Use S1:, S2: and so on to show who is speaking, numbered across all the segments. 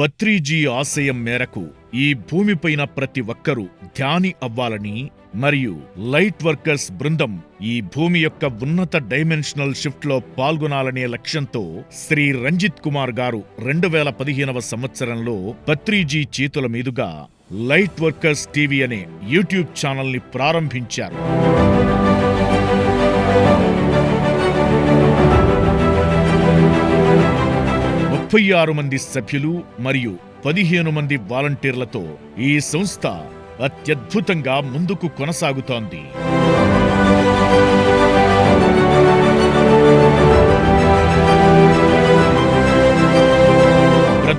S1: పత్రిజీ ఆశయం మేరకు ఈ భూమిపైన ప్రతి ఒక్కరూ ధ్యాని అవ్వాలని మరియు లైట్ వర్కర్స్ బృందం ఈ భూమి యొక్క ఉన్నత డైమెన్షనల్ షిఫ్ట్లో పాల్గొనాలనే లక్ష్యంతో శ్రీ రంజిత్ కుమార్ గారు రెండు వేల పదిహేనవ సంవత్సరంలో పత్రిజీ చేతుల మీదుగా లైట్ వర్కర్స్ టీవీ అనే యూట్యూబ్ ఛానల్ని ప్రారంభించారు. ముప్పై ఆరు మంది సభ్యులు మరియు పదిహేను మంది వాలంటీర్లతో ఈ సంస్థ అత్యద్భుతంగా ముందుకు కొనసాగుతోంది.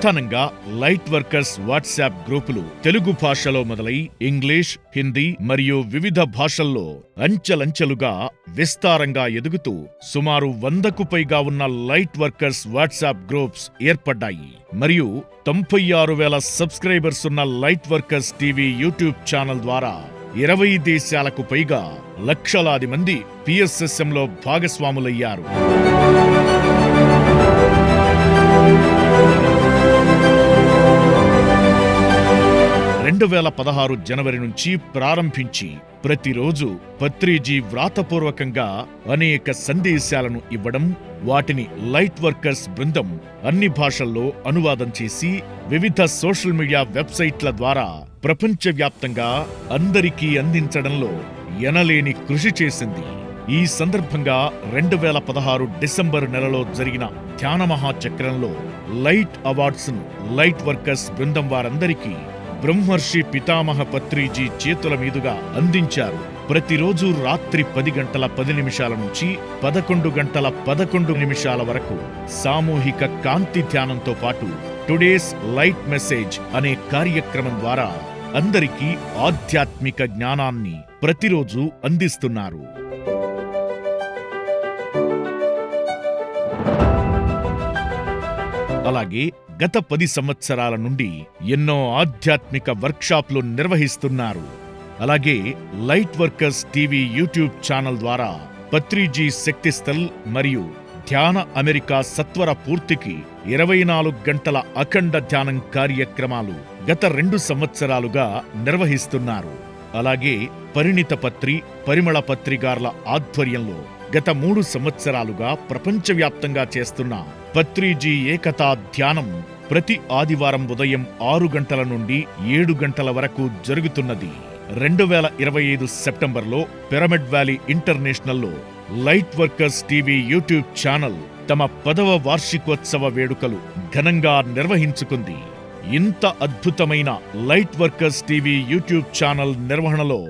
S1: ప్రధానంగా లైట్ వర్కర్స్ వాట్సాప్ గ్రూపులు తెలుగు భాషలో మొదలై ఇంగ్లీష్ హిందీ మరియు వివిధ భాషల్లో అంచెలంచెలుగా విస్తారంగా ఎదుగుతూ సుమారు వందకు పైగా ఉన్న లైట్ వర్కర్స్ వాట్సాప్ గ్రూప్స్ ఏర్పడ్డాయి. మరియు తొంభై ఆరు వేల సబ్స్క్రైబర్స్ ఉన్న light workers TV YouTube channel ద్వారా ఇరవై దేశాలకు పైగా లక్షలాది మంది పిఎస్ఎస్ఎంలో భాగస్వాములయ్యారు. రెండు వేల పదహారు జనవరి నుంచి ప్రారంభించి ప్రతిరోజు పత్రిజీ వ్రాతపూర్వకంగా అనేక సందేశాలను ఇవ్వడం వాటిని లైట్ వర్కర్స్ బృందం అన్ని భాషల్లో అనువాదం చేసి వివిధ సోషల్ మీడియా వెబ్సైట్ల ద్వారా ప్రపంచవ్యాప్తంగా అందరికీ అందించడంలో ఎనలేని కృషి చేసింది. ఈ సందర్భంగా రెండు వేల పదహారు డిసెంబర్ నెలలో జరిగిన ధ్యాన మహాచక్రంలో లైట్ అవార్డ్స్ను లైట్ వర్కర్స్ బృందం వారందరికీ బ్రహ్మర్షి పితామహ పత్రిజీ చేతుల మీదుగా అందించారు. ప్రతిరోజు రాత్రి పది గంటల పది నిమిషాల నుంచి పదకొండు గంటల పదకొండు నిమిషాల వరకు సామూహిక కాంతి ధ్యానంతో పాటు టుడేస్ లైట్ మెసేజ్ అనే కార్యక్రమం ద్వారా అందరికీ ఆధ్యాత్మిక జ్ఞానాన్ని ప్రతిరోజు అందిస్తున్నారు. అలాగే గత పది సంవత్సరాల నుండి ఎన్నో ఆధ్యాత్మిక వర్క్షాప్లు నిర్వహిస్తున్నారు. అలాగే light workers TV YouTube channel ద్వారా పత్రిజీ శక్తిస్థల్ మరియు ధ్యాన అమెరికా సత్వర పూర్తికి ఇరవై నాలుగు గంటల అఖండ ధ్యానం కార్యక్రమాలు గత రెండు సంవత్సరాలుగా నిర్వహిస్తున్నారు. అలాగే పరిణిత పత్రి పరిమళ పత్రికారుల ఆధ్వర్యంలో గత మూడు సంవత్సరాలుగా ప్రపంచవ్యాప్తంగా చేస్తున్న పత్రిజీ ఏకతా ధ్యానం ప్రతి ఆదివారం ఉదయం ఆరు గంటల నుండి ఏడు గంటల వరకు జరుగుతున్నది. రెండు వేల ఇరవై ఐదు సెప్టెంబర్లో pyramid valley ఇంటర్నేషనల్లో light workers TV YouTube channel తమ పదవ వార్షికోత్సవ వేడుకలు ఘనంగా నిర్వహించుకుంది. ఇంత అద్భుతమైన light workers TV YouTube channel నిర్వహణలో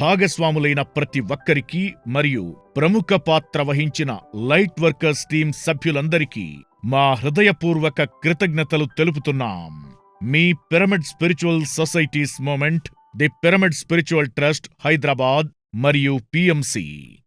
S1: భాగస్వాములైన ప్రతి ఒక్కరికి మరియు ప్రముఖ పాత్ర వహించిన లైట్ వర్కర్స్ టీం సభ్యులందరికీ మా హృదయపూర్వక కృతజ్ఞతలు తెలుపుతున్నాం. మీ pyramid spiritual societies movement the pyramid spiritual trust Hyderabad మరియు పిఎంసి.